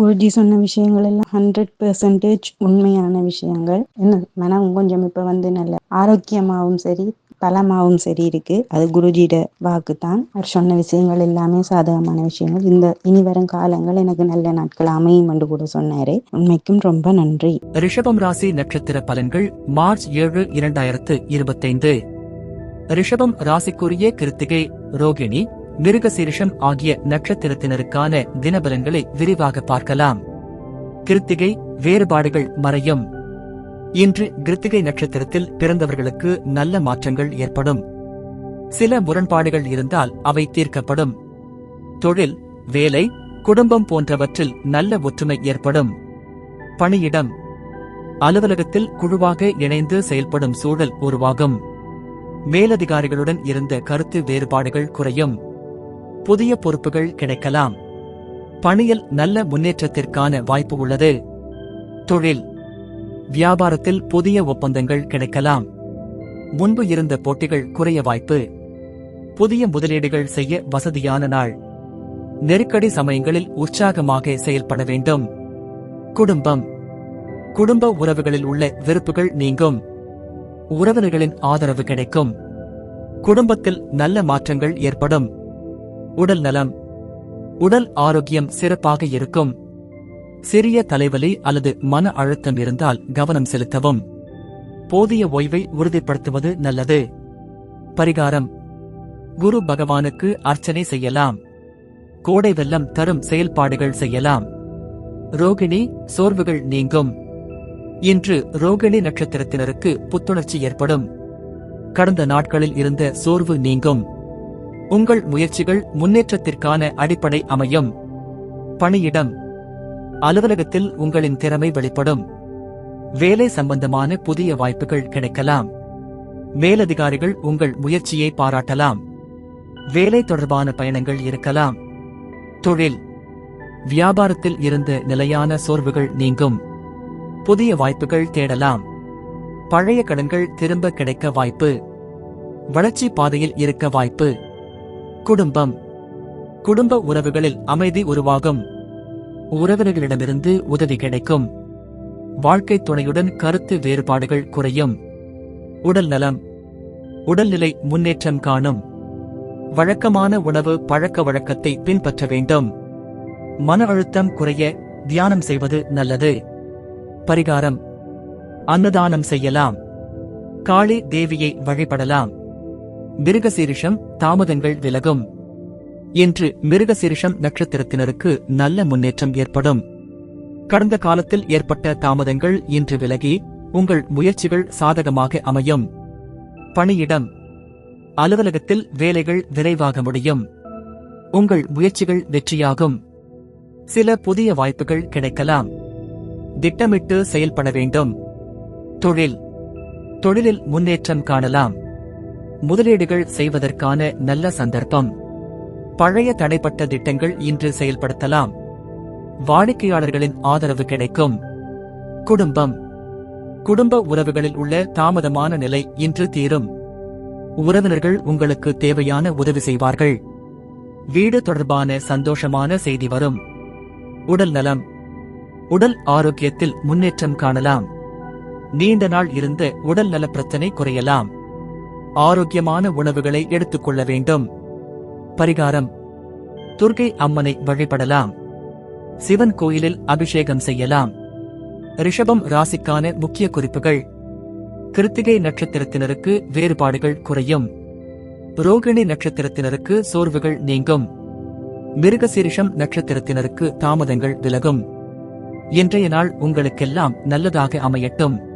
குருஜி சொன்ன விஷயங்கள் எல்லாம் ஹண்ட்ரட் பெர்சன்டேஜ் உண்மையான விஷயங்கள். என்ன? மனம் கொஞ்சம் இப்ப வந்து நல்ல ஆரோக்கியமாகவும் சரி பலமாகவும் சரி இருக்கு. அது குருஜியோட வாக்கு தான் அவர் சொன்ன விஷயங்கள் எல்லாமே சாதகமான விஷயங்கள். இந்த இனி வரும் காலங்கள் எனக்கு நல்ல நாட்கள் அமையும் என்று கூட சொன்னாரு. உண்மைக்கும் ரொம்ப நன்றி. ரிஷபம் ராசி நட்சத்திர பலன்கள் மார்ச் ஏழு இரண்டாயிரத்து இருபத்தைந்து. ரிஷபம் ராசிக்குரிய கிருத்திகை ரோகிணி மிருகசீரிஷம் ஆகிய நட்சத்திரத்தினருக்கான தினபலன்களை விரிவாக பார்க்கலாம். கிருத்திகை வேறுபாடுகள் மறையும். இன்று கிருத்திகை நட்சத்திரத்தில் பிறந்தவர்களுக்கு நல்ல மாற்றங்கள் ஏற்படும். சில முரண்பாடுகள் இருந்தால் அவை தீர்க்கப்படும். தொழில் வேலை குடும்பம் போன்றவற்றில் நல்ல ஒற்றுமை ஏற்படும். பணியிடம். அலுவலகத்தில் குழுவாக இணைந்து செயல்படும் சூழல் உருவாகும். மேலதிகாரிகளுடன் இருந்த கருத்து வேறுபாடுகள் குறையும். புதிய பொறுப்புகள் கிடைக்கலாம். பணியில் நல்ல முன்னேற்றத்திற்கான வாய்ப்பு உள்ளது. தொழில். வியாபாரத்தில் புதிய ஒப்பந்தங்கள் கிடைக்கலாம். முன்பு இருந்த போட்டிகள் குறைய வாய்ப்பு. புதிய முதலீடுகள் செய்ய வசதியான நாள். நெருக்கடி சமயங்களில் உற்சாகமாக செயல்பட வேண்டும். குடும்பம். குடும்ப உறவுகளில் உள்ள வெறுப்புகள் நீங்கும். உறவினர்களின் ஆதரவு கிடைக்கும். குடும்பத்தில் நல்ல மாற்றங்கள் ஏற்படும். உடல் நலம். உடல் ஆரோக்கியம் சிறப்பாக இருக்கும். சிறிய தலைவலி அல்லது மன அழுத்தம் இருந்தால் கவனம் செலுத்தவும். போதிய ஓய்வை உறுதிப்படுத்துவது நல்லது. பரிகாரம். குரு பகவானுக்கு அர்ச்சனை செய்யலாம். கோடை வெள்ளம் தரும் செயல்பாடுகள் செய்யலாம். ரோகிணி சோர்வுகள் நீங்கும். இன்று ரோகிணி நட்சத்திரத்தினருக்கு புத்துணர்ச்சி ஏற்படும். கடந்த நாட்களில் இருந்த சோர்வு நீங்கும். உங்கள் முயற்சிகள் முன்னேற்றத்திற்கான அடிப்படை அமையும். பணியிடம். அலுவலகத்தில் உங்களின் திறமை வெளிப்படும். வேலை சம்பந்தமான புதிய வாய்ப்புகள் கிடைக்கலாம். மேலதிகாரிகள் உங்கள் முயற்சியை பாராட்டலாம். வேலை தொடர்பான பயணங்கள் இருக்கலாம். தொழில். வியாபாரத்தில் இருந்து நிலையான சோர்வுகள் நீங்கும். புதிய வாய்ப்புகள் தேடலாம். பழைய கடன்கள் திரும்ப கிடைக்க வாய்ப்பு. வளர்ச்சி பாதையில் இருக்க வாய்ப்பு. குடும்பம். குடும்ப உறவுகளில் அமைதி உருவாகும். உறவினர்களிடமிருந்து உதவி கிடைக்கும். வாழ்க்கை துணையுடன் கருத்து வேறுபாடுகள் குறையும். உடல் நலம். உடல்நிலை முன்னேற்றம் காணும். வழக்கமான உணவு பழக்க வழக்கத்தை பின்பற்ற வேண்டும். மன அழுத்தம் குறைய தியானம் செய்வது நல்லது. பரிகாரம். அன்னதானம் செய்யலாம். காளி தேவியை வழிபடலாம். மிருகசீரிஷம் தாமதங்கள் விலகும் இன்று மிருகசீரிஷம் நட்சத்திரத்தினருக்கு நல்ல முன்னேற்றம் ஏற்படும். கடந்த காலத்தில் ஏற்பட்ட தாமதங்கள் இன்று விலகி உங்கள் முயற்சிகள் சாதகமாக அமையும். பணியிடம். அலுவலகத்தில் வேலைகள் விரைவாக முடியும். உங்கள் முயற்சிகள் வெற்றியாகும். சில புதிய வாய்ப்புகள் கிடைக்கலாம். திட்டமிட்டு செயல்பட வேண்டும். தொழில். தொழிலில் முன்னேற்றம் காணலாம். முதலீடுகள் செய்வதற்கான நல்ல சந்தர்ப்பம். பழைய தடைப்பட்ட திட்டங்கள் இன்று செயல்படுத்தலாம். வாடிக்கையாளர்களின் ஆதரவு கிடைக்கும். குடும்பம். குடும்ப உறவுகளில் உள்ள தாமதமான நிலை இன்று தீரும். உறவினர்கள் உங்களுக்கு தேவையான உதவி செய்வார்கள். வீடு தொடர்பான சந்தோஷமான செய்தி வரும். உடல் நலம். உடல் ஆரோக்கியத்தில் முன்னேற்றம் காணலாம். நீண்ட நாள் இருந்த உடல் நல பிரச்சனை குறையலாம். ஆரோக்கியமான உணவுகளை எடுத்துக்கொள்ள வேண்டும். பரிகாரம். துர்கை அம்மனை வழிபடலாம். சிவன் கோயிலில் அபிஷேகம் செய்யலாம். ரிஷபம் ராசிக்கான முக்கிய குறிப்புகள். கிருத்திகை நட்சத்திரத்தினருக்கு வேறுபாடுகள் குறையும். ரோகிணி நட்சத்திரத்தினருக்கு சோர்வுகள் நீங்கும். மிருகசீரிஷம் நட்சத்திரத்தினருக்கு தாமதங்கள் விலகும். இன்றைய நாள் உங்களுக்கெல்லாம் நல்லதாக அமையட்டும்.